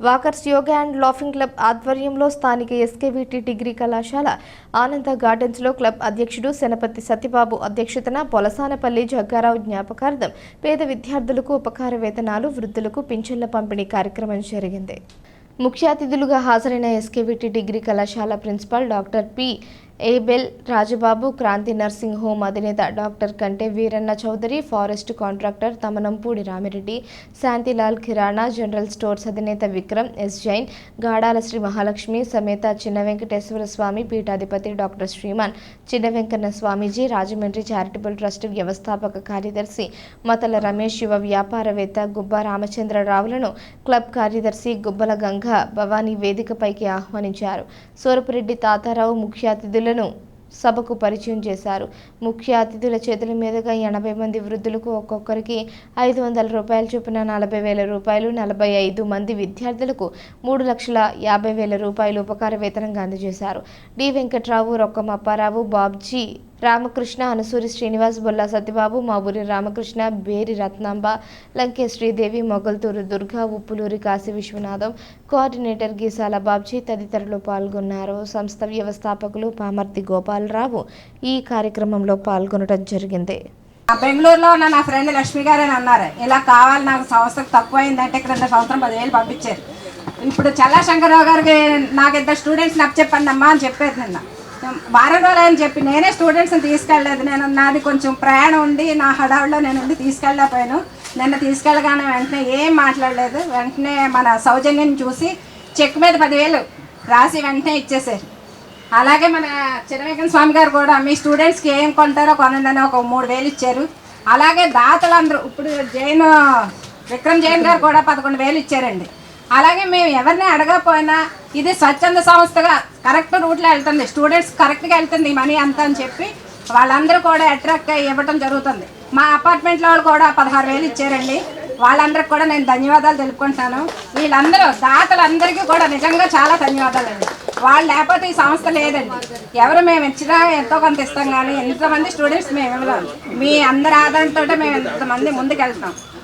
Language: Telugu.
Walkers yoga and laughing club ఆధ్వర్యంలో స్థానిక ఎస్కేవిటి డిగ్రీ కళాశాల ఆనంద గార్డెన్స్లో క్లబ్ అధ్యక్షుడు సెనపతి సత్యబాబు అధ్యక్షతన పొలసానపల్లి జగ్గారావు జ్ఞాపకార్థం పేద విద్యార్థులకు ఉపకార వేతనాలు వృద్ధులకు పింఛన్ల పంపిణీ కార్యక్రమం జరిగింది. ముఖ్య అతిథులుగా హాజరైన ఎస్కేవిటి డిగ్రీ కళాశాల principal doctor P. Abel Rajababu Kranti nursing home అధినేత doctor Kante Veeranna Chowdary forest contractor Tamanampudi Ramireddy Shantilal కిరాణా జనరల్ స్టోర్స్ అధినేత విక్రమ్ ఎస్ జైన్ గాడాల శ్రీ మహాలక్ష్మి సమేత చిన్న వెంకటేశ్వర స్వామి పీఠాధిపతి doctor Sriman Chinna Venkanna Swamiji Rajahmundry charitable trust వ్యవస్థాపక కార్యదర్శి మతల రమేష్ యువ వ్యాపారవేత్త గుబ్బా రామచంద్రరావులను క్లబ్ కార్యదర్శి గుబ్బల గంగ భవానీ వేదికపైకి ఆహ్వానించారు. సూరపురెడ్డి తాతారావు ముఖ్య అతిథులు వృద్ధులను సభకు పరిచయం చేశారు. ముఖ్య అతిథుల చేతుల మీదుగా ఎనభై మంది వృద్ధులకు ఒక్కొక్కరికి ఐదు వందల రూపాయల చొప్పున నలభై వేల రూపాయలు నలభై ఐదు మంది విద్యార్థులకు మూడు లక్షల యాభై వేల రూపాయలు ఉపకార వేతనంగా అందజేశారు. డి. వెంకట్రావు రొక్కమప్పారావు బాబ్జీ రామకృష్ణ అనసూరి శ్రీనివాస్ బొల్లా సత్యబాబు మాబూరి రామకృష్ణ బేరి రత్నాంబ లంకే శ్రీదేవి మొగల్తూరు దుర్గా ఉప్పులూరి కాశీ విశ్వనాథం కోఆర్డినేటర్ గీసాల బాబ్జీ తదితరులు పాల్గొన్నారు. సంస్థ వ్యవస్థాపకులు పామర్తి గోపాలరావు ఈ కార్యక్రమంలో పాల్గొనడం జరిగింది. బెంగళూరులో ఉన్న నా ఫ్రెండ్ లక్ష్మి గారు అని అన్నారు. ఇలా కావాలి నాకు సంవత్సరం తక్కువ అయిందంటే ఇక్కడ సంవత్సరం పదివేలు పంపించారు. ఇప్పుడు చల్లా శంకరరావు గారికి నాకు ఇద్దరు స్టూడెంట్స్ నాకు చెప్పండి అమ్మా అని చెప్పేది నిన్న. వారం రోజులు అని చెప్పి నేనే స్టూడెంట్స్ని తీసుకెళ్ళలేదు. నేను నాది కొంచెం ప్రయాణం ఉండి నా హడావుడిలో నేను ఉండి తీసుకెళ్ళలేకపోయాను నిన్న తీసుకెళ్ళగానే వెంటనే ఏం మాట్లాడలేదు. వెంటనే మన సౌజన్యం చూసి చెక్ మీద పదివేలు రాసి వెంటనే ఇచ్చేసారు. అలాగే మన చిరవేకన్ స్వామి గారు కూడా మీ స్టూడెంట్స్కి ఏం కొంటారో కొనండి ఒక మూడు వేలు ఇచ్చారు. అలాగే దాతలందరూ ఇప్పుడు జైన్ విక్రమ్ జైన్ గారు కూడా పదకొండు వేలు ఇచ్చారండి. అలాగే మేము ఎవరిని అడగకపోయినా ఇది స్వచ్ఛంద సంస్థగా కరెక్ట్ రూట్లో వెళ్తుంది. స్టూడెంట్స్ కరెక్ట్గా వెళ్తుంది ఈ మనీ అంతా అని చెప్పి వాళ్ళందరూ కూడా అట్రాక్ట్ అయ్యి ఇవ్వటం జరుగుతుంది. మా అపార్ట్మెంట్లో వాళ్ళు కూడా పదహారు వేలు ఇచ్చారండి. వాళ్ళందరికి కూడా నేను ధన్యవాదాలు తెలుపుకుంటాను వీళ్ళందరూ దాతలందరికీ కూడా నిజంగా చాలా ధన్యవాదాలండి. వాళ్ళు లేకపోతే ఈ సంస్థ లేదండి. ఎవరు మేము ఇచ్చినా ఎంతో కొంత ఇస్తాం కానీ ఎంతమంది స్టూడెంట్స్ మేము ఇవ్వలేము మీ అందరి ఆధారంతో మేము ఎంతమంది ముందుకు వెళ్తాం